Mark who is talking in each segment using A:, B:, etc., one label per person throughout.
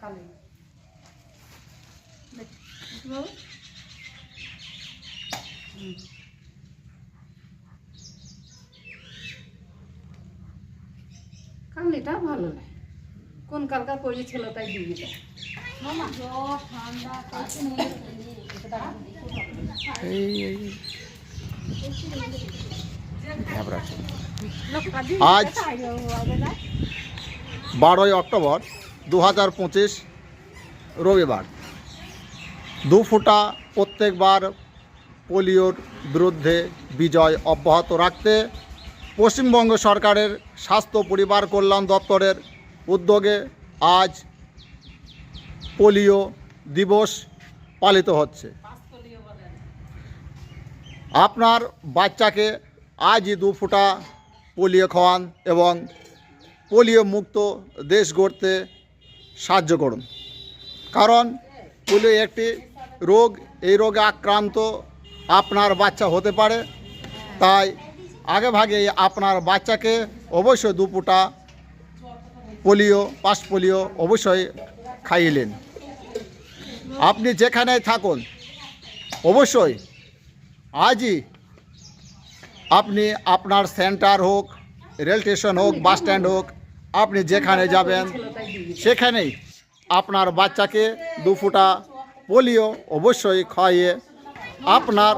A: কালে। হুম। ভালো লাগে কোন কালকার পড়েছিল তাই দিয়ে দিতে
B: আজ বারোই অক্টোবর দু হাজার পঁচিশ রবিবার। দু ফুটা প্রত্যেকবার পোলিওর বিরুদ্ধে বিজয় অব্যাহত রাখতে পশ্চিমবঙ্গ সরকারের স্বাস্থ্য, পরিবার কল্যাণ দপ্তরের উদ্যোগে আজ পোলিও দিবস পালিত হচ্ছে। আপনার বাচ্চাকে আজই দু ফুটা পোলিও খাওয়ান এবং পোলিও মুক্ত দেশ গড়তে সাহায্য করুন। কারণ পোলিও একটি রোগ, এই রোগে আক্রান্ত আপনার বাচ্চা হতে পারে। তাই আগে ভাগে আপনার বাচ্চাকে অবশ্যই দু ফুটা পোলিও পাস পোলিও অবশ্যই খাইলেন আপনি যেখানে থাকুন, অবশ্যই আজই আপনি আপনার সেন্টার হোক, রেল স্টেশন হোক, বাস স্ট্যান্ড হোক, আপনি যেখানে যাবেন সেখানেই আপনার বাচ্চাকে দু ফুটা পোলিও অবশ্যই খাইয়ে আপনার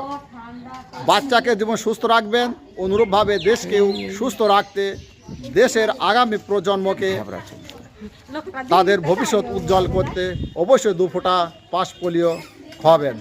B: বাচ্চাকে যেমন সুস্থ রাখবেন, অনুরূপভাবে দেশকেও সুস্থ রাখতে দেশের আগামী প্রজন্মকে তাদের ভবিষ্যৎ উজ্জ্বল করতে অবশ্যই দু ফোঁটা পাস পোলিও খাওয়াবেন